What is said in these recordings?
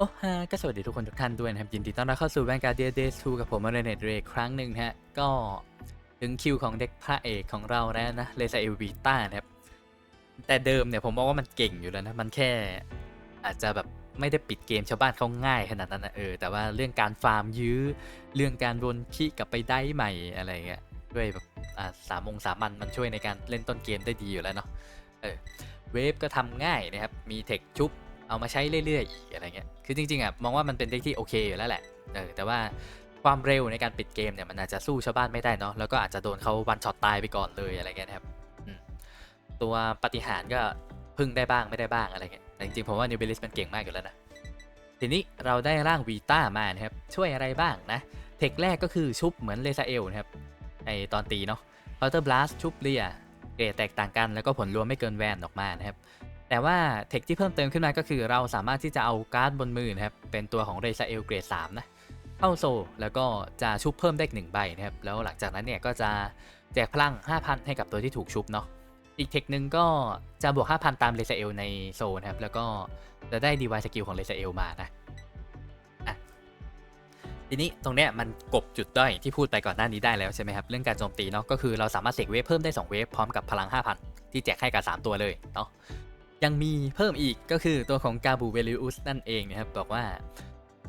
โอ้ฮะก็สวัสดีทุกคนทุกท่านด้วยนะครับ ยินดีต้อนรับเข้าสู่แวนการ์เดียเดสทูกับผมมาเรเนตเรครั้งหนึ่งนะฮะ ก็ถึงคิวของเด็กพระเอกของเราแล้วนะเลซาเอลวีต้านะครับ แต่เดิมเนี่ยผมมองว่ามันเก่งอยู่แล้วนะ มันแค่อาจจะแบบไม่ได้ปิดเกมชาวบ้านเขาง่ายขนาดนั้นนะเออ แต่ว่าเรื่องการฟาร์มยื้อ เรื่องการวนขี้กลับไปได้ใหม่อะไรเงี้ย ด้วยแบบอ่าสามองสามันมันช่วยในการเล่นต้นเกมได้ดีอยู่แล้วเนาะ เออ เวฟก็ทำง่ายนะครับ มีเทคชุบ เอามาใช้เรื่อยๆอีกอะไรเงี้ย คือจริงๆอะมองว่ามันเป็นเด็กที่โอเคอยู่แล้วแหละเออแต่ว่าความเร็วในการปิดเกมเนี่ยมันอาจจะสู้ชาวบ้านไม่ได้เนาะแล้วก็อาจจะโดนเขาวันช็อตตายไปก่อนเลยอะไรเงี้ยครับตัวปฏิหารก็พึ่งได้บ้างไม่ได้บ้างอะไรเงี้ยแต่จริงๆผมว่านิวเบลิสมันเก่งมากอยู่แล้วนะทีนี้เราได้ร่างวีต้ามานะครับช่วยอะไรบ้างนะเทคแรกก็คือชุบเหมือนเลซาเอลนะครับไอตอนตีเนาะ c o u n t e r blast ชุบเลียเกรดแตกต่างกันแล้วก็ผลรวมไม่เกินแวนออกมานะครับ แต่ว่าเทคที่เพิ่มเติมขึ้นมาก็คือเราสามารถที่จะเอาการ์ดบนมือนะครับ เป็นตัวของเรซาเอลเกรด3นะเข้าโซลแล้วก็จะชุบเพิ่มได้หนึ่งใบนะครับ แล้วหลังจากนั้นเนี่ยก็จะแจกพลัง 5,000 ให้กับตัวที่ถูกชุบเนาะอีกเทคหนึ่งก็จะบวก 5,000 ตามเรซาเอลในโซลนะครับ แล้วก็จะได้ดีวายสกิลของเรซาเอลมานะอะทีนี้ตรงเนี้ยมันกบจุดด้อยที่พูดไปก่อนหน้านี้ได้แล้วใช่ไหมครับเรื่องการโจมตีเนาะก็คือเราสามารถเสกเวฟเพิ่มได้ 2 เวฟพร้อมกับพลัง 5,000 ที่แจกให้กับ 3 ตัวเลยเนาะ ยังมีเพิ่มอีกก็คือตัวของกาบูเวลิอุสนั่นเองนะครับบอกว่า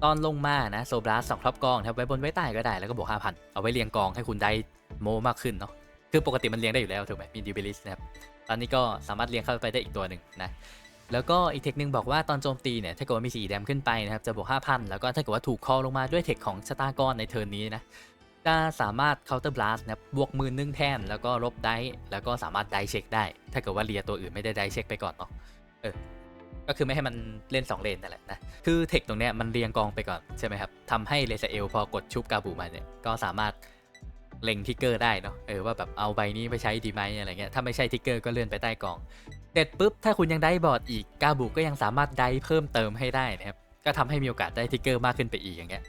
ตอนลงมานะโซบราสสองท็อปกองนะครับไว้บนไว้ใต้ก็ได้แล้วก็บวก5,000เอาไว้เรียงกองให้คุณได้โมมากขึ้นเนาะคือปกติมันเรียงได้อยู่แล้วถูกไหมมีดิวเบลิสนะครับตอนนี้ก็สามารถเรียงเข้าไปได้อีกตัวหนึ่งนะแล้วก็อีกเทคนึงบอกว่าตอนโจมตีเนี่ยถ้าเกิดว่ามีสีแดมขึ้นไปนะครับจะบวก5,000แล้วก็ถ้าเกิดว่าถูกคอลงมาด้วยเทคของชะตากรในเทิร์นนี้นะ จะสามารถ counter blast นะครับบวกมือนึ่งแทนแล้วก็ลบได้แล้วก็สามารถได้เช็คได้ ถ้าเกิดว่าเลียตัวอื่นไม่ได้ได้เช็คไปก่อนเนาะเออก็คือไม่ให้มันเล่น 2 เลนนั่นแหละนะ คือเทคตรงเนี้ยมันเรียงกองไปก่อนใช่ไหมครับทำให้เลซเอลพอกดชุบกาบูมาเนี่ยก็สามารถเล็งทิกเกอร์ได้เนาะเออว่าแบบเอาใบนี้ไปใช้ดีไหมอะไรเงี้ยถ้าไม่ใช่ทิกเกอร์ก็เลื่อนไปใต้กองเสร็จปุ๊บถ้าคุณยังได้บอร์ดอีกกาบูก็ยังสามารถได้เพิ่มเติมให้ได้นะครับก็ทำให้มีโอกาสได้ทิกเกอร์มากขึ้นไปอีกอย่างเงี้ย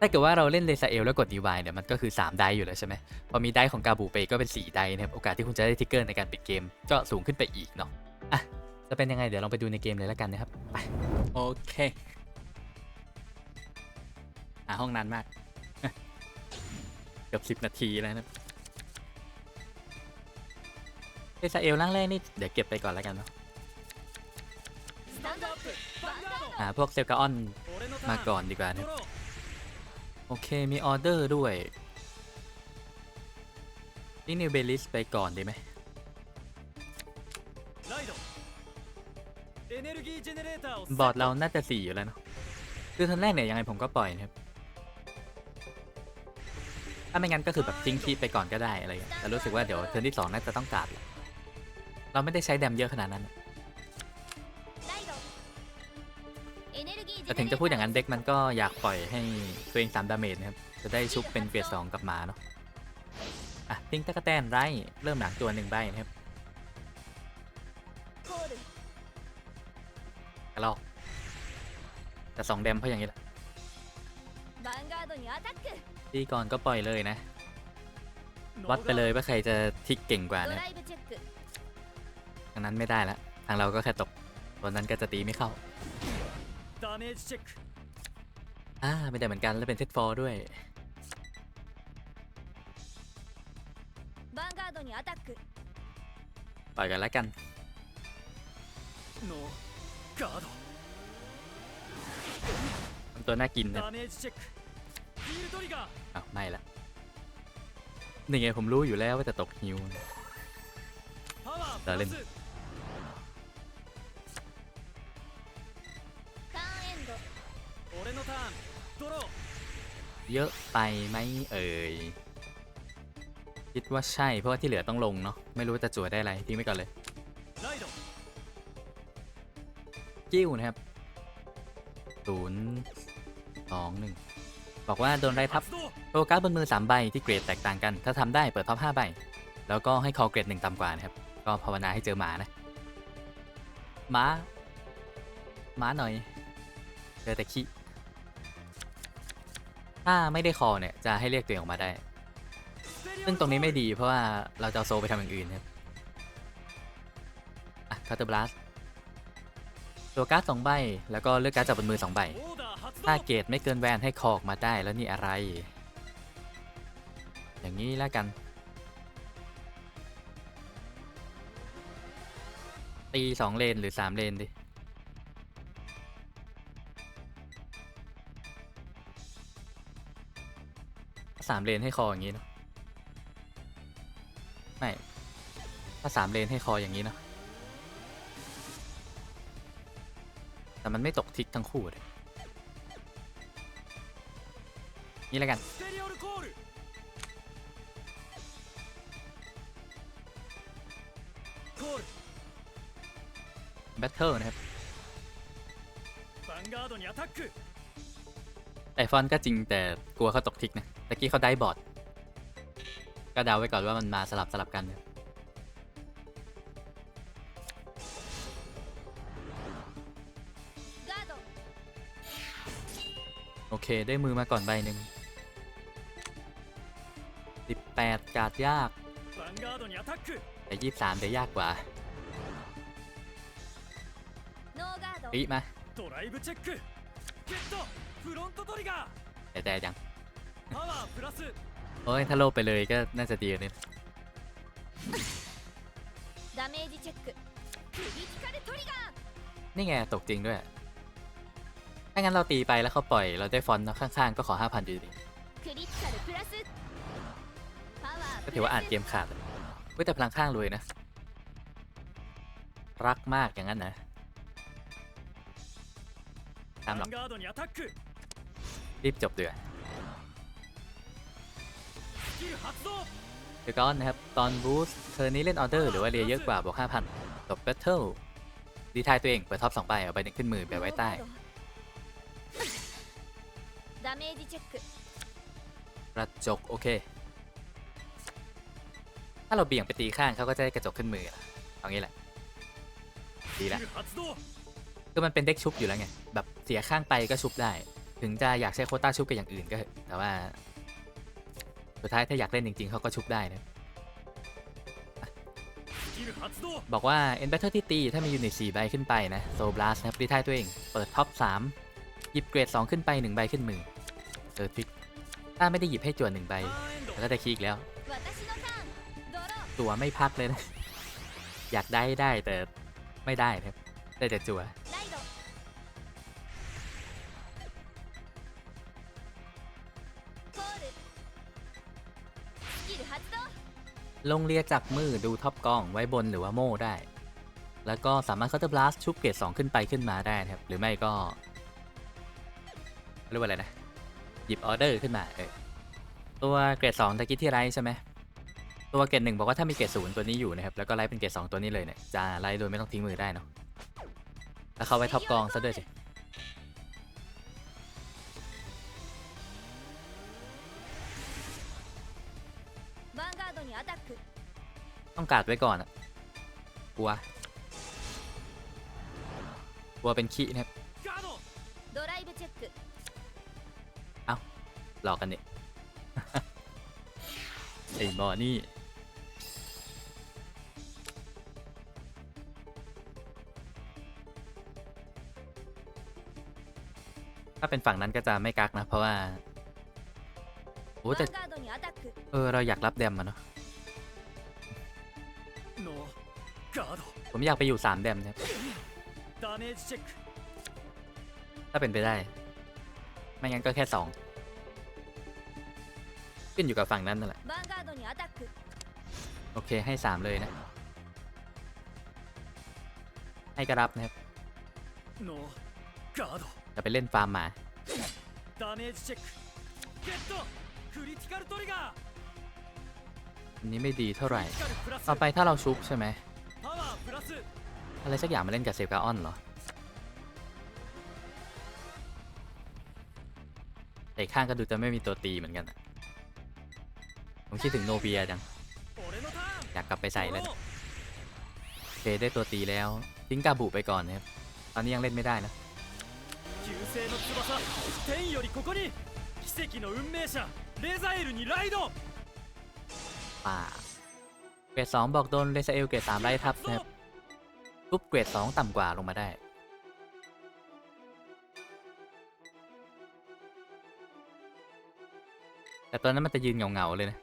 ถ้าเกิดว่าเราเล่นเลซาเอลแล้วกดดีวายเนี่ยมันก็คือ 3 ได้อยู่แล้วใช่ไหมพอมีได้ของกาบูไปก็เป็น 4 ได้นะครับ โอกาสที่คุณจะได้ทิกเกอร์ในการปิดเกมก็สูงขึ้นไปอีกเนาะ อะ จะเป็นยังไงเดี๋ยวลองไปดูในเกมเลยแล้วกันนะครับ ไป โอเค หาห้องนานมาก เกือบ 10 นาทีแล้วนะเลซาเอลร่างแรกนี่เดี๋ยวเก็บไปก่อนแล้วกันเนาะหาพวกเซลกาออนมาก่อนดีกว่านะ โอเคมีออเดอร์ด้วย นี่นิวเบลิสไปก่อนดีไหมบอดเราน่าจะสีอยู่แล้วเนาะคือทันแรกเนี่ยยังไงผมก็ปล่อยนะครับ ถ้าไม่งั้นก็คือแบบทิ้งที่ไปก่อนก็ได้อะไรแต่รู้สึกว่าเดี๋ยวเทิร์นที่สองน่าจะต้องกาดเราไม่ได้ใช้แดมเยอะขนาดนั้น ถึงจะพูดอย่างนั้นเด็กมันก็อยากปล่อยให้ตัวเองสามดาเมจนะครับ จะได้ชุบเป็นเฟียสองกลับมาเนาะ อะทิ้งตะกะแตนไร่เริ่มหนังตัวหนึ่งใบนะครับกระลอกแต่สองเดมเพราะอย่างนี้แหละตีก่อนก็ปล่อยเลยนะ วัดไปเลยว่าใครจะทิกเก่งกว่านะทางนั้นไม่ได้ละทางเราก็แค่ตกวันนั้นก็จะตีไม่เข้า เนจเช็คอ่าไม่ได้เหมือนกันแล้วเป็นเซตฟอร์ด้วยไปกันแล้วกันตัวน่ากินนะอ้ไม่ละนี่ไงผมรู้อยู่แล้วว่าจะตกฮิวเราเล่น เยอะไปไหมเอ่ย คิดว่าใช่ เพราะว่าที่เหลือต้องลงเนาะ ไม่รู้จะจั่วได้ไร ทิ้งไปก่อนเลย กิ้วนะครับศูนย์สองหนึ่งบอกว่าโดนไรทับโปรการ์บนมือ 3 ใบที่เกรดแตกต่างกัน ถ้าทำได้เปิดท็อป5ใบ แล้วก็ให้คอเกรด1ต่ำกว่านะครับ ก็ภาวนาให้เจอหมานะ หมา หมาหน่อย เจอแต่ขี้ ถ้าไม่ได้คอเนี่ยจะให้เรียกตัวเองออกมาได้ ซึ่งตรงนี้ไม่ดีเพราะว่าเราจะโซไปทำอย่างอื่นครับอะคาร์เตอร์บลัสตัวการ์ดสองใบ แล้วก็เลือกการ์ดจากบนมือสองใบ ถ้าเกตไม่เกินแวนให้คอกมาได้แล้วนี่อะไร อย่างนี้แล้วกัน ตีสองเลนหรือสามเลนดิ สามเลนให้คออย่างนี้เนาะไม่ถ้าสามเลนให้คออย่างนี้เนาะแต่มันไม่ตกทิกทั้งคู่เลยนี่แล้วกันแบทเทิลนะครับ ไอฟอนก็จริงแต่กลัวเขาตกทิกนะตะกี้เขาได้บอดก็เดาไว้ก่อนว่ามันมาสลับสลับกันเนี่โอเคได้มือมาก่อนใบหนึ่ง18กาดยาก แต่ยี่สามเดี๋ยยากกว่าปีมา ドライブチェックゲットフロントトリガ แต่แต่ยัง ーパワープラス โอ้ย ถ้าโลบไปเลยก็น่าจะดีกว่านี่ ダメージチェッククリティカルトリガー นี่ไง ตกจริงด้วย ถ้างั้นเราตีไปแล้วเขาปล่อย เราได้ฟอนต์เนอะข้างๆ ก็ขอ 5,000อยู่ดี クリティカルプラスパワー ก็ プ ถือว่า ラ อ่าน ス เกมขาดอะเว้ยแต่พลังข้างรวยนะ รักมากอย่างนั้นนะ ตามหรอก ヴァンガードにアタック รีบจบเดือนเดี๋ยวก่อนนะครับ ตอนบูสเธอนี้เล่นออเดอร์หรือว่าเรียเยอะกว่าบวก5,000จบแบทเทิลดีทายตัวเอง เปิดท็อปสองใบเอาใบหนึ่งขึ้นมือแบบไว้ใต้กระจก โอเค ถ้าเราเบี่ยงไปตีข้างเขาก็จะได้กระจกขึ้นมือเอางี้แหละ ดีละก็มันเป็นเด็กชุบอยู่แล้วไง แบบเสียข้างไปก็ชุบได้ ถึงจะอยากใช้โคต้าชุบกับอย่างอื่นก็แต่ว่าสุดท้ายถ้าอยากเล่นจริงๆเขาก็ชุบได้นะ บอกว่า e n b a t t l e ที่ตี ถ้ามียูนิต4ใบขึ้นไปนะโซบลัสนะครีท้ายตัวเอง เปิดท็อป 3 หยิบเกรด 2 ขึ้นไป 1 ใบขึ้นมือเซอร์พิกถ้าไม่ได้หยิบให้จวนหนึ่งใบ แล้วแต่คีอีกแล้ว ตัวไม่พักเลยนะ อยากได้ได้แต่ไม่ได้ครับ ได้แต่จัว ลงเรียจากมือดูท็อปกล้องไว้บนหรือว่าโม่ได้ แล้วก็สามารถเคาน์เตอร์บลัสชุบเกรด2ขึ้นไปขึ้นมาได้นะครับ หรือไม่ก็เรียกว่าอะไรนะ หยิบออเดอร์ขึ้นมาเออตัวเกรด2ตะกี้ที่ไลท์ใช่ไหมตัวเกรดหนึ่งบอกว่าถ้ามีเกรดศูนย์ตัวนี้อยู่นะครับ แล้วก็ไลท์เป็นเกรด2ตัวนี้เลยเนี่ยจะไลท์โดยไม่ต้องทิ้งมือได้เนาะแล้วเข้าไว้ท็อปกองซะด้วยสิ ต้องการดไว้ก่อนอะกลัว กลัวเป็นขี้นะครับ ガードドライブチェック หลอกกันเนี่ย ไอ้บอนี่ ถ้าเป็นฝั่งนั้นก็จะไม่กักนะ เพราะว่า โอ้ ヴ แต่ ァンガードにアタック เออ เราอยากรับแดมมาเนาะ ผมอยากไปอยู่สามแดมครับถ้าเป็นไปได้ ไม่งั้นก็แค่สองขึ้นอยู่กับฝั่งนั้นนั่นแหละ โอเคให้สามเลยนะ ให้กระรับนะครับ จะไปเล่นฟาร์มมาอันนี้ไม่ดีเท่าไหร่ ต่อไปถ้าเราชุบใช่ไหม อะไรสักอย่างมาเล่นกับเซฟกาออนเหรอไอข้างก็ดูจะไม่มีตัวตีเหมือนกันผมคิดถึงโนเบียจัง อยากกลับไปใส่แล้วเคได้ตัวตีแล้ว ทิ้งกาบูไปก่อนนะครับ ตอนนี้ยังเล่นไม่ได้นะป่า รดสองบอกโดนเลซาเอลเกรดสามไล่ทับนะครับทุบเกรดสองต่ำกว่าลงมาได้ แต่ตอนนั้นมันจะยืนเงาๆเลยนะ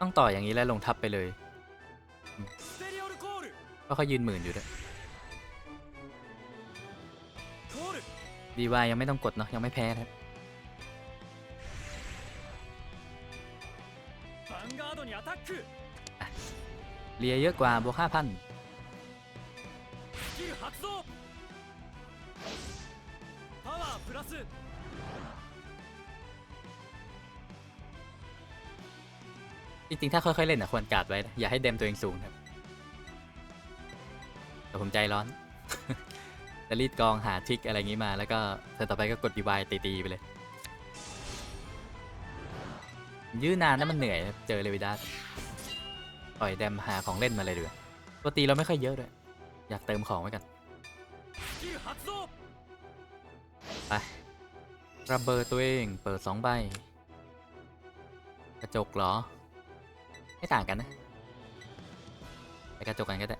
ต้องต่ออย่างนี้แล้วลงทับไปเลยก็เขายืนหมื่นอยู่ด้วยดีวายยังไม่ต้องกดเนาะยังไม่แพ้ครับ เลียเยอะกว่าบวกห้าพันจริงๆ ถ้าค่อยๆ เล่นนะควรกาดไว้อย่าให้เดมตัวเองสูงครับ แต่ผมใจร้อนจะรีดกองหาทริกอะไรงี้มา แล้วก็เธอต่อไปก็กดดีวายตีๆไปเลย ยื้อนานนะมันเหนื่อยเจอเลวิดัสปล่อยแดมหาของเล่นมาเลยดีกว่าปกตีเราไม่ค่อยเยอะด้วยอยากเติมของไว้กันไประเบิดตัวเองเปิดสองใบกระจกเหรอ ไม่ต่างกันนะไปกระจกกันก็ได้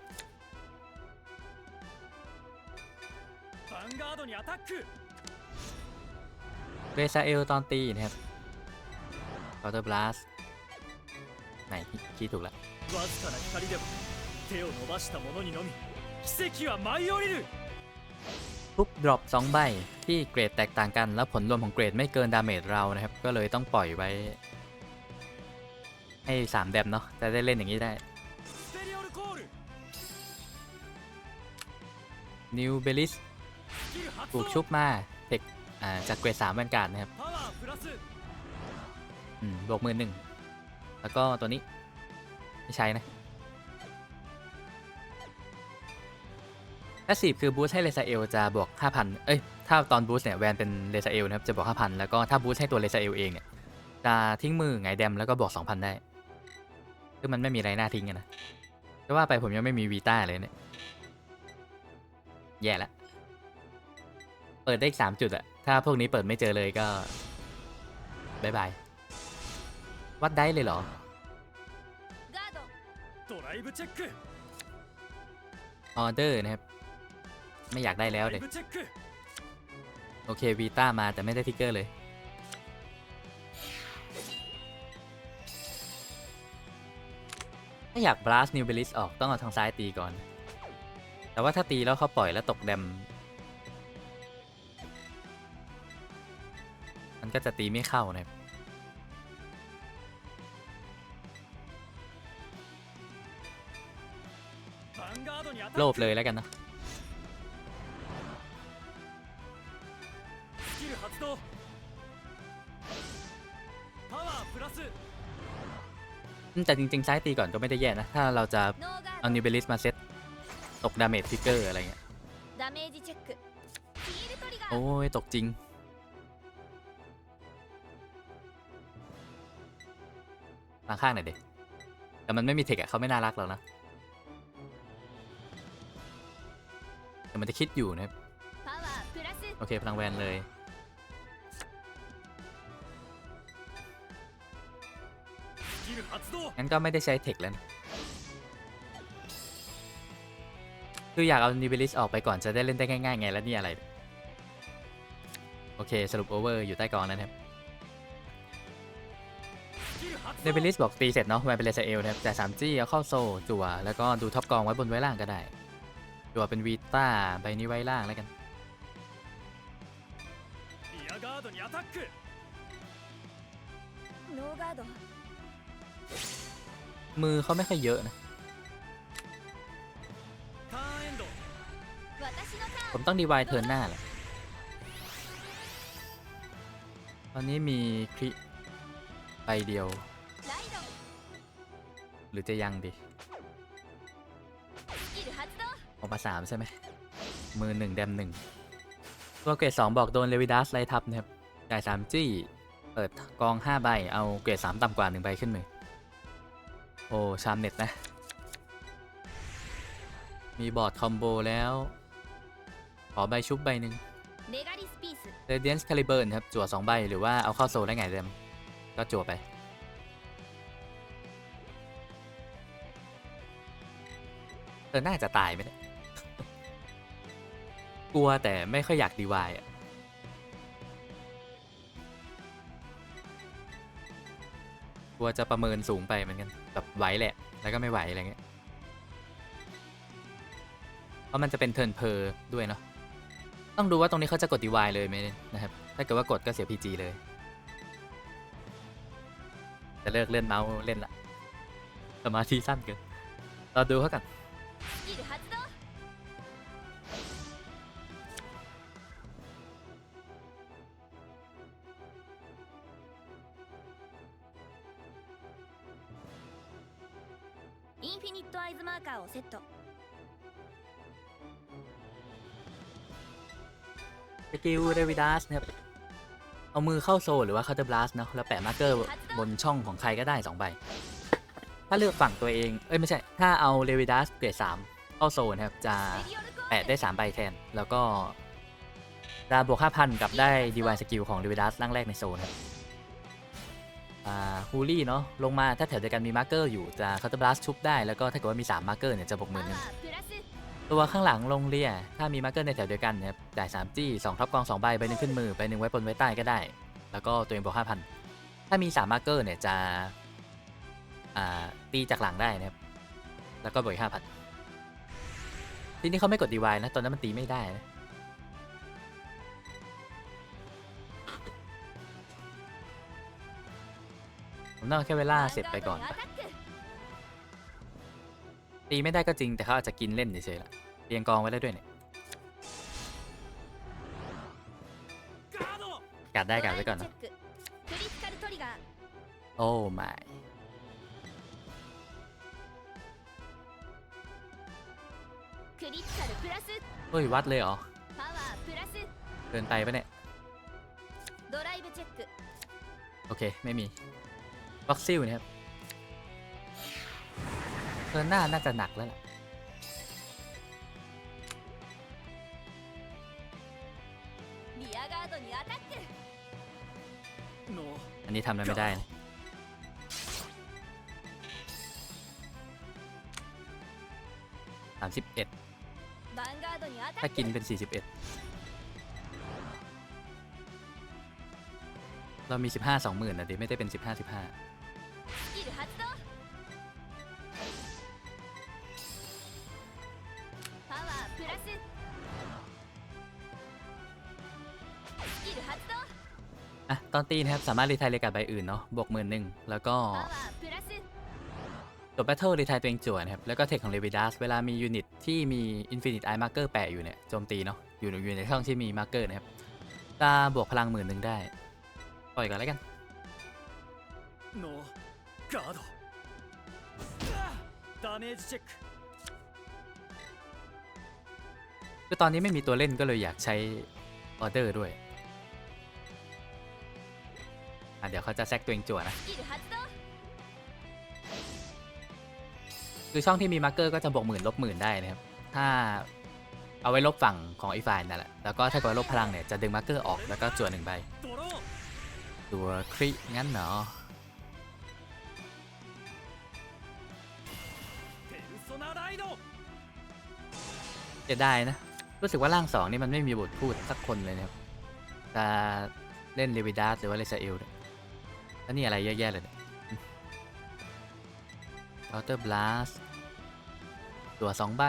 เรซาเอลตอนตีนะครับ อร์เตอร์บลัสไหนคิดถูกละ わずかな光でも手を伸ばした者にのみ奇跡は舞い降りる ทุกดรอป2ใบที่เกรดแตกต่างกัน แล้วผลรวมของเกรดไม่เกินดาเมจเรานะครับ ก็เลยต้องปล่อยไว้ ให้ 3 แดมเนาะจะได้เล่นอย่างนี้ได้ ステリオルコール นิวเบลิส スキル発 ถู 動 กชุบมาเทคอ่าจากเกรด3แวนการ์ดนะครับ パワープラス อืมบวกหมือหนึ่ง แล้วก็ตัวนี้ ไม่ใช้นะถ้าสีคือบูสต์ให้เลซาเอลจะบวก 5,000 เอ้ย ถ้าตอนบูสต์เนี่ยแวนเป็นเลซาเอลนะครับ จะบวก 5,000 แล้วก็ถ้าบูสต์ให้ตัวเลซาเอลเองเนี่ย จะทิ้งมือไงแดมแล้วก็บวก 2,000 ได้ คือมันไม่มีอะไรน่าทิ้งอะนะจะว่าไปผมยังไม่มีวีต้าเลยเนี่ย แย่ละ เปิดได้อีกสามจุดอะ ถ้าพวกนี้เปิดไม่เจอเลยก็บายบาย วัดได้เลยเหรอ ออเดอร์นะครับ ไม่อยากได้แล้วเลยโอเควีต้ามาแต่ไม่ได้ทิกเกอร์เลย ถ้าอยากบลัสนิวเบลิสออกต้องเอาทางซ้ายตีก่อน แต่ว่าถ้าตีแล้วเขาปล่อยแล้วตกแดม มันก็จะตีไม่เข้านะครับ โลบเลยแล้วกันนะแต่จริงๆซ้ายตีก่อนก็ไม่ได้แย่นะ ถ้าเราจะเอานิเบลิสมาเซตตกดาเมจทิกเกอร์อะไรเงี้ยโอ้ย ตกจริงมาข้างหน่อยเด็กแต่มันไม่มีเทคอะเขาไม่น่ารักหรอกนะ แต่มันจะคิดอยู่นะครับ โอเค พลังแวนเลย งั้นก็ไม่ได้ใช้เทคแล้วคืออยากเอานิเบลิสออกไปก่อนจะได้เล่นได้ง่ายๆไงแล้วนี่อะไร โอเค สรุปโอเวอร์อยู่ใต้กองแล้วครับนิเบลิสบอกตีเสร็จเนาะแวนเป็นเลเซเอลนะครับจ่สามจี้เอาเข้าโซจั่วแล้วก็ดูท็อปกองไว้บนไว้ล่างก็ได้ จั่วเป็นวีต้าใบนี้ไว้ล่างแล้วกัน リアガードにアタックノーガード มือเขาไม่ค่อยเยอะนะ ターンエンド私のタ ผ ーン มต้องดีวายเทิร์นหน้าแหละ ตอนนี้มีคริใบเดียว ライド หรือจะยังดี スキル発 อผมมาสามใช่ไหมมือหนึ่งแดมหนึ่งตัวเกรดสองบอกโดนเลวิดัสไล่ทับนะครับจ่ายสามจี้เปิดกองห้าใบเอาเกรดสามต่ำกว่าหนึ่งใบขึ้นมือโอ้ชามเน็ตนะ มีบอร์ดคอมโบแล้ว ขอใบชุบใบหนึ่งเรเดนส์คาลิเบิร์นครับ จั่วสองใบหรือว่าเอาเข้าโซได้ไงเต็มก็จั่วไปเธอน่าจะตายไหมเนี่ย กลัวแต่ไม่ค่อยอยากดีวายอะกลัวจะประเมินสูงไปเหมือนกันแบบไหวแหละ แล้วก็ไม่ไหวอะไรเงี้ยเพราะมันจะเป็นเทิร์นเพอร์ด้วยเนาะต้องดูว่าตรงนี้เขาจะกดดีวายเลยไหมนะครับ ถ้าเกิดว่ากดก็เสีย PG เลย จะเลิกเล่นเมาส์เล่นละสมาธิสั้นเกินเราดูเขากัน กิลเดวิดัสนะครับ เอามือเข้าโซหรือว่าเคาน์เตอร์บลัสนะแล้วแปะมาร์เกอร์บนช่องของใครก็ได้2ใบ ถ้าเลือกฝั่งตัวเอง เอ้ยไม่ใช่ ถ้าเอาเดวิดัสเกรดสามเข้าโซนะครับ จะแปะได้3ใบแทน แล้วก็ดาบวกห้าพันกับได้ดีวายสกิลของเดวิดัสร่างแรกในโซนครับฮูลี่เนาะลงมาถ้าแถวเดียวกันมีมาร์เกอร์อยู่จะคาร์ตบลัสชุบได้แล้วก็ถ้าเกิดว่ามี 3 มาร์เกอร์เนี่ยจะบวกหมื่นหนึ่ง ตัวข้างหลังลงเรียถ้ามีมาร์เกอร์ในแถวเดียวกันนะครับจ่าย3จี้2ท็อปกอง2ใบใบหนึ่งขึ้นมือใบหนึ่งไว้บนไว้ใต้ก็ได้ แล้วก็ตัวเองบวก5,000 ถ้ามี3มาร์เกอร์เนี่ยจะอ่าตีจากหลังได้นะครับ แล้วก็บวกอีก5,000ทีนี้เขาไม่กดดีวายนะ ตอนนั้นมันตีไม่ได้นะผมต้องเอาแค่เวลาเสร็จไปก่อน ตีไม่ได้ก็จริงแต่เขาอาจจะกินเล่นเฉยๆละเรียงกองไว้ได้ด้วยเนี่ยกัดได้กัดไว้ก่อนนะโอ้ไม่เฮ้ยวัดเลยเหรอเกินไปปะเนี่ยโอเค ไม่มีบ็อกซิลนะครับ อหน้าน่าจะหนักแล้วล่ะอันนี้ทำอะไรไม่ได้นะสามสิบเอ็ดถ้ากินเป็นสี่สิบเอ็ดเรามีสิบห้าสองหมื่นนะดิไม่ได้เป็นสิบห้าสิบห้า プラススキル発動 อ่ะ ตอนตีนะครับ สามารถรีไทายเลกัดใบอื่นเนาะ บวกหมื่นหนึ่งแล้วก็ パワープラス จบแบทเทิลรีไทายตัวเองจั่วนะครับ แล้วก็เทคของเลวิดัสเวลามียูนิตที่มี Infinite Eye Marker แปะอยู่เนี่ยโจมตีเนาะอยู่ในอยู่ในช่องที่มีมาร์เกอร์นะครับจะบวกพลังหมื่นหนึ่งได้ ปล่อยก่อนแล้วกัน のガードダメージチェック คือตอนนี้ไม่มีตัวเล่นก็เลยอยากใช้ออเดอร์ด้วยเดี๋ยวเขาจะแซกตัวเองจั่วนะ คือช่องที่มีมาร์เกอร์ก็จะบวกหมื่นลบหมื่นได้นะครับ ถ้าเอาไว้ลบฝั่งของอีฟายนั่นแหละ แล้วก็ถ้าเกิดลบพลังเนี่ยจะดึงมาร์เกอร์ออกแล้วก็จั่หนึ่งใบ ตัวคริงั้นเหรอจะได้นะ รู้สึกว่าร่างสองนี่มันไม่มีบทพูดสักคนเลยนะครับจะเล่นเลวิดาสหรือว่าเลซาเอลเนี่ยแล้วนี่อะไรเยอะแยะเลยเนี่ยเคาน์เตอร์บลัสตัวสองใบ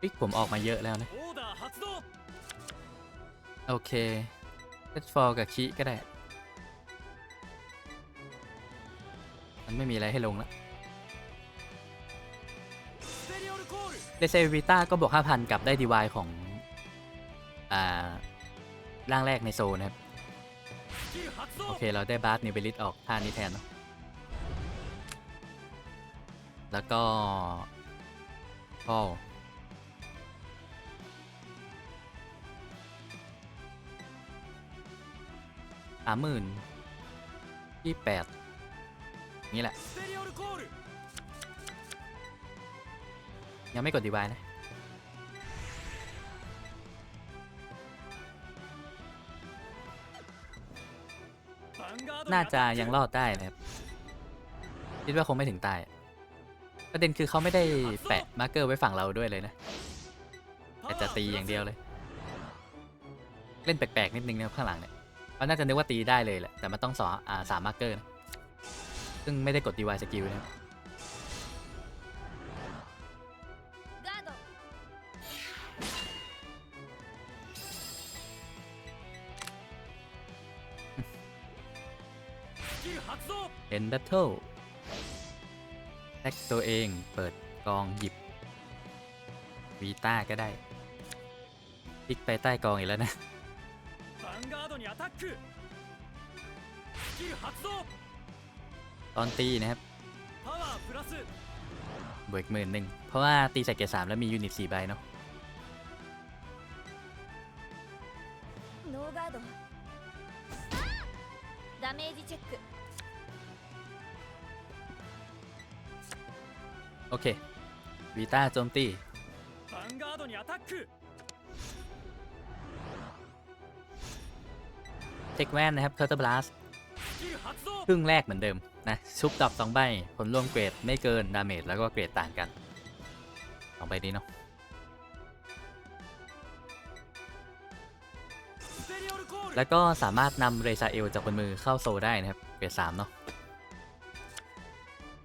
ปิ๊กผมออกมาเยอะแล้วนะ โอเคเซตฟอร์กับคิก็ได้ มันไม่มีอะไรให้ลงแล้วเดเซวิต้าก็บวก 5,000 กับได้ดีวายของ อ่า ร่างแรกในโซนะครับ โอเค เราได้บาร์นิวเบลิตออกท่านี้แทนเนาะแล้วก็พอามหมื่นที่แปดนี่แหละ ยังไม่กดดีวายนะ น่าจะยังรอดได้นะครับ คิดว่าคงไม่ถึงตาย ประเด็นคือเขาไม่ได้แปะมาร์เกอร์ไว้ฝั่งเราด้วยเลยนะ แต่จะตีอย่างเดียวเลย เล่นแปลกๆนิดนึงนะข้างหลังเนี่ย เขาน่าจะนึกว่าตีได้เลยแหละ แต่มันต้องสองอสามมาร์เกอร์ซึ่งไม่ได้กด DY skill นะเอ็นดัตเทิลแท็กตัวเองเปิดกองหยิบวีต้าก็ได้พลิกไปใต้กองอีกแล้วนะ ンガードにアタックスキル発動 ตอนตีนะครับ パワープラス บวกหมื่นหนึ่งเพราะว่าตีใส่เกรดสามแล้วมียูนิตสี่ใบเนาะ ノーガードダメージチェック โอเควีต้าโจมตี ヴァンガードにアタック เด็กแว่นนะครับเคอร์เตอร์บลัสครึ่งแรกเหมือนเดิมนะชุบดอบสองใบผลรวมเกรดไม่เกินดาเมจแล้วก็เกรดต่างกันสองใบนี้เนาะแล้วก็สามารถนำเรซาเอลจากบนมือเข้าโซได้นะครับเกรดสามเนาะ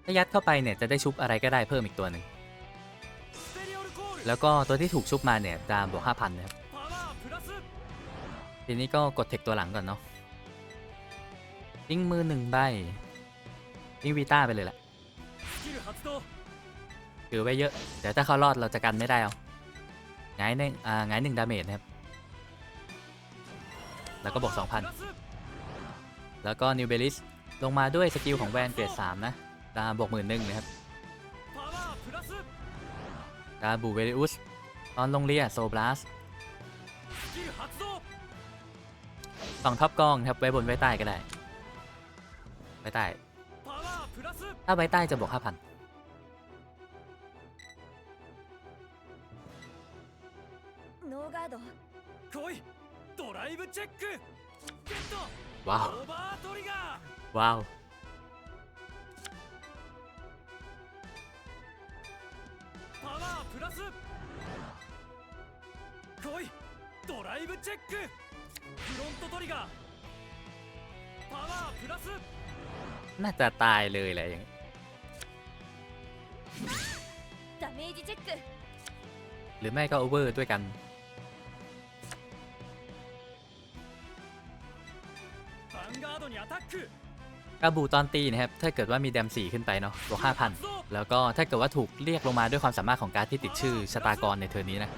ถ้ายัดเข้าไปเนี่ยจะได้ชุบอะไรก็ได้เพิ่มอีกตัวหนึ่งแล้วก็ตัวที่ถูกชุบมาเนี่ยจะบวกห้าพันนะครับ ทีนี้ก็กดเทคตัวหลังก่อนเนาะทิ้งมือหนึ่งใบทิ้งวีต้าไปเลยแหละถือไว้เยอะ เดี๋ยวถ้าเขารอดเราจะกันไม่ได้เอาไงหนึ่งอ่าไงหนึ่งดาเมจนะครับ แล้วก็บวก2,000 แล้วก็นิวเบลิสลงมาด้วยสกิลของแวนเกรด3นะ ดาบวกหมื่นหนึ่งนะครับ ดาบูเวริอุสตอนลงเรียโซบลัส สองท็อปกองครับไว้บนไว้ใต้ก็ได้ไว้ใต้ ถ้าไว้ใต้จะบวกห้าพันว้าว ว้าวドライブチェッントトリガーパワープラス น่าจะตายเลยแหละอย่างนี้ ダメージチェック หรือไม่ก็โอเวอร์ด้วยกัน ヴァンガードにアタック กาบูตอนตีนะครับ ถ้าเกิดว่ามีแดม4ขึ้นไปเนาะบวก5,000 แล้วก็ถ้าเกิดว่าถูกเรียกลงมาด้วยความสามารถของการดที่ติดชื่อชะตากรในเทอร์นนี้นะ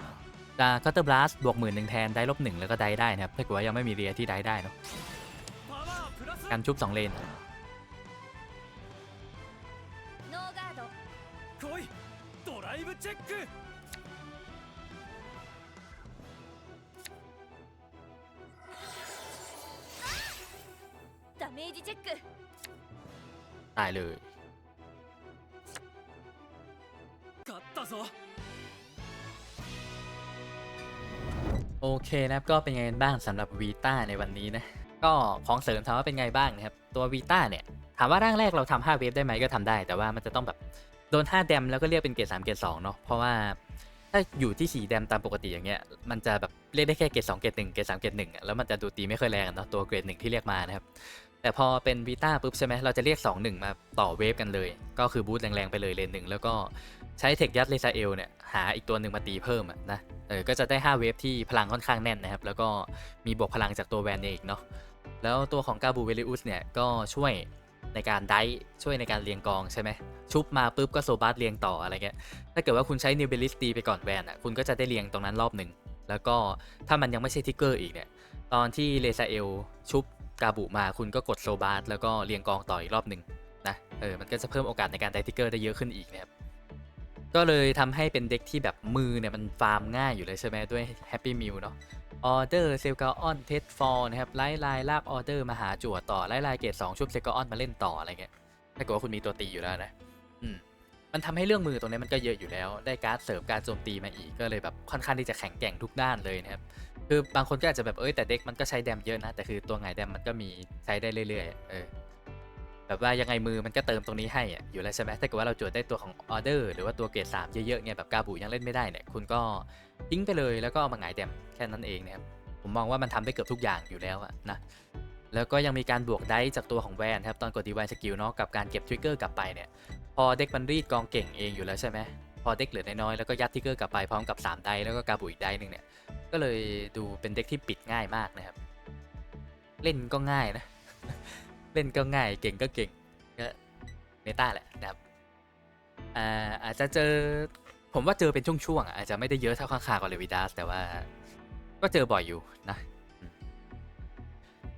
ดาคัตเตอร์บลัสบวกหมื่นหนึ่งแทน ได้ลบหนึ่งแล้วก็ได้ได้นะครับ ถ้าเกิดว่ายังไม่มีเรียที่ได้ได้เนาะการชุบสองเลนตายเลย โอเคนะครับก็เป็นไงบ้างสำหรับวีต้าในวันนี้นะก็ของเสริมถามว่าเป็นไงบ้างนะครับตัววีต้าเนี่ยถามว่าร่างแรกเราทำ5เวฟได้ไหมก็ทำได้ แต่ว่ามันจะต้องแบบโดน5แดมแล้วก็เรียกเป็นเกรด3เกรด2เนาะเพราะว่าถ้าอยู่ที่4แดมตามปกติอย่างเงี้ยมันจะแบบเรียกได้แค่เกรด2เกรด1เกรด3เกรด1อะแล้วมันจะดูตีไม่ค่อยแรงเนาะตัวเกรด1ที่เรียกมานะครับแต่พอเป็นวีต้าปุ๊บใช่ไหมเราจะเรียก2 1มาต่อเวฟกันเลย ก็คือบูทแรงๆไปเลยเลนหนึ่งแล้วก็ ใช้เทคยัดเลซาเอลเนี่ยหาอีกตัวหนึ่งมาตีเพิ่มอะนะเออก็จะได้ 5 เวฟที่พลังค่อนข้างแน่นนะครับ แล้วก็มีบวกพลังจากตัวแวนเองเนาะแล้วตัวของกาบูเวลิอุสเนี่ยก็ช่วยในการไดฟ์ช่วยในการเรียงกองใช่ไหมชุบมาปุ๊บก็โซบัสเรียงต่ออะไรเงี้ยถ้าเกิดว่าคุณใช้นิวเบลิสตีไปก่อนแวนอะคุณก็จะได้เรียงตรงนั้นรอบหนึ่งแล้วก็ถ้ามันยังไม่ใช่ทิกเกอร์อีกเนี่ยตอนที่เลซาเอลชุบกาบุมาคุณก็กดโซบาร์แล้วก็เรียงกองต่ออีกรอบหนึ่งนะเออมันก็จะเพิ่มโอกาสในการได้ทิกเกอร์ได้เยอะขึ้นอีกนะครับ ก็เลยทำให้เป็นเด็กที่แบบมือเนี่ยมันฟาร์มง่ายอยู่เลยใช่ไหมด้วยแฮปปี้มิ l เนาะออเดอร์เซลกาออนเทสฟอร์นะครับไล่ลายลากออเดอร์มาหาจั่วต่อไล่ลายเกรดสองชุบเซลกาออนมาเล่นต่ออะไรเงี้ยถ้าเกิดว่าคุณมีตัวตีอยู่แล้วนะอืมมันทำให้เรื่องมือตรงนี้มันก็เยอะอยู่แล้ว ได้การ์ดเสริมการโจมตีมาอีกก็เลยแบบค่อนข้างที่จะแข็งแกร่งทุกด้านเลยนะครับคือบางคนก็อาจจะแบบเอ้ยแต่เด็กมันก็ใช้แดมเยอะนะแต่คือตัวไงแดมมันก็มีใช้ได้เรื่อยๆเออ แบบว่ายังไงมือมันก็เติมตรงนี้ให้อยู่แล้วใช่ไหมถ้าเกิดว่าเราจวดได้ตัวของออเดอร์หรือว่าตัวเกรดสามเยอะๆเนี่ยแบบกาบูยังเล่นไม่ได้เนี่ยคุณก็ทิ้งไปเลยแล้วก็เอามาไงแดมแค่นั้นเองนะครับผมมองว่ามันทำได้เกือบทุกอย่างอยู่แล้วนะแล้วก็ยังมีการบวกได้จากตัวของแวนครับตอนกดดีไวสกิลเนาะกับการเก็บทริกเกอร์กลับไปเนี่ยพอเด็กมันรีดกองเก่งเองอยู่แล้วใช่ไหมพอเด็กเหลือน้อยๆแล้วก็ยัดทริกเกอร์กลับไปพร้อมกับ3ได้แล้วก็กาบูอีกได้หนึ่งเนี่ยก็เลยดูเป็นเด็กที่ปิดง่ายมากนะครับ เล่นก็ง่ายนะ เล่นก็ง่ายเก่งก็เก่งก็เมตาแหละนะครับอ่าอาจจะเจอผมว่าเจอเป็นช่วงๆอาจจะไม่ได้เยอะเท่าข้างคากับเลวิดัสแต่ว่าก็เจอบ่อยอยู่นะ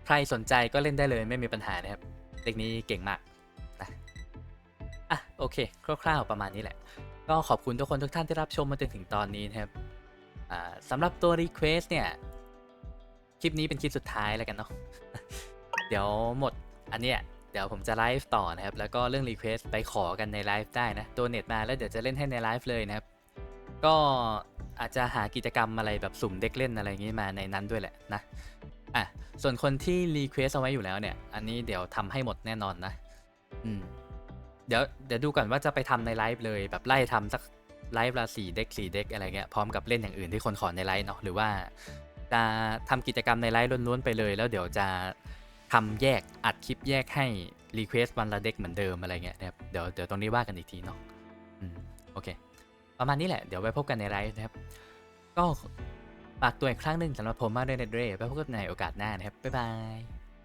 ใครสนใจก็เล่นได้เลยไม่มีปัญหานะครับเด็กนี้เก่งมากนะอะโอเคคร่าวๆประมาณนี้แหละ ก็ขอบคุณทุกคนทุกท่านที่รับชมมาจนถึงตอนนี้นะครับสำหรับตัว Request เนี่ย คลิปนี้เป็นคลิปสุดท้ายแล้วกันเนาะ เดี๋ยวหมด อันเนี้ยเดี๋ยวผมจะไลฟ์ต่อนะครับ แล้วก็เรื่อง Request ไปขอกันในไลฟ์ได้นะตัวเน็ตมาแล้วเดี๋ยวจะเล่นให้ในไลฟ์เลยนะครับ ก็อาจจะหากิจกรรมอะไรแบบสุ่มเด็กเล่นอะไรอย่างงี้มาในนั้นด้วยแหละนะอะส่วนคนที่ Request เอาไว้อยู่แล้วเนี่ย อันนี้เดี๋ยวทำให้หมดแน่นอนนะอืมเดี๋ยวเดี๋ยวดูก่อนว่าจะไปทำในไลฟ์เลยแบบไล่ทำสักไลฟ์ละสี่เด็กสี่เด็กอะไรเงี้ยพร้อมกับเล่นอย่างอื่นที่คนขอในไลฟ์เนาะหรือว่าจะทำกิจกรรมในไลฟ์ล้วนๆไปเลย แล้วเดี๋ยวจะ ทำแยกอัดคลิปแยกให้รีเควสต์วันละเด็กเหมือนเดิมอะไรเงี้ยนะครับเดี๋ยวเดี๋ยวตรงนี้ว่ากันอีกทีเนาะอืมโอเค ประมาณนี้แหละเดี๋ยวไว้พบกันในไลฟ์นะครับ ก็ฝากตัวอีกครั้งหนึ่งสำหรับผมมาด้วยเนเดรไว้พบกันในโอกาสหน้านะครับบ๊ายบาย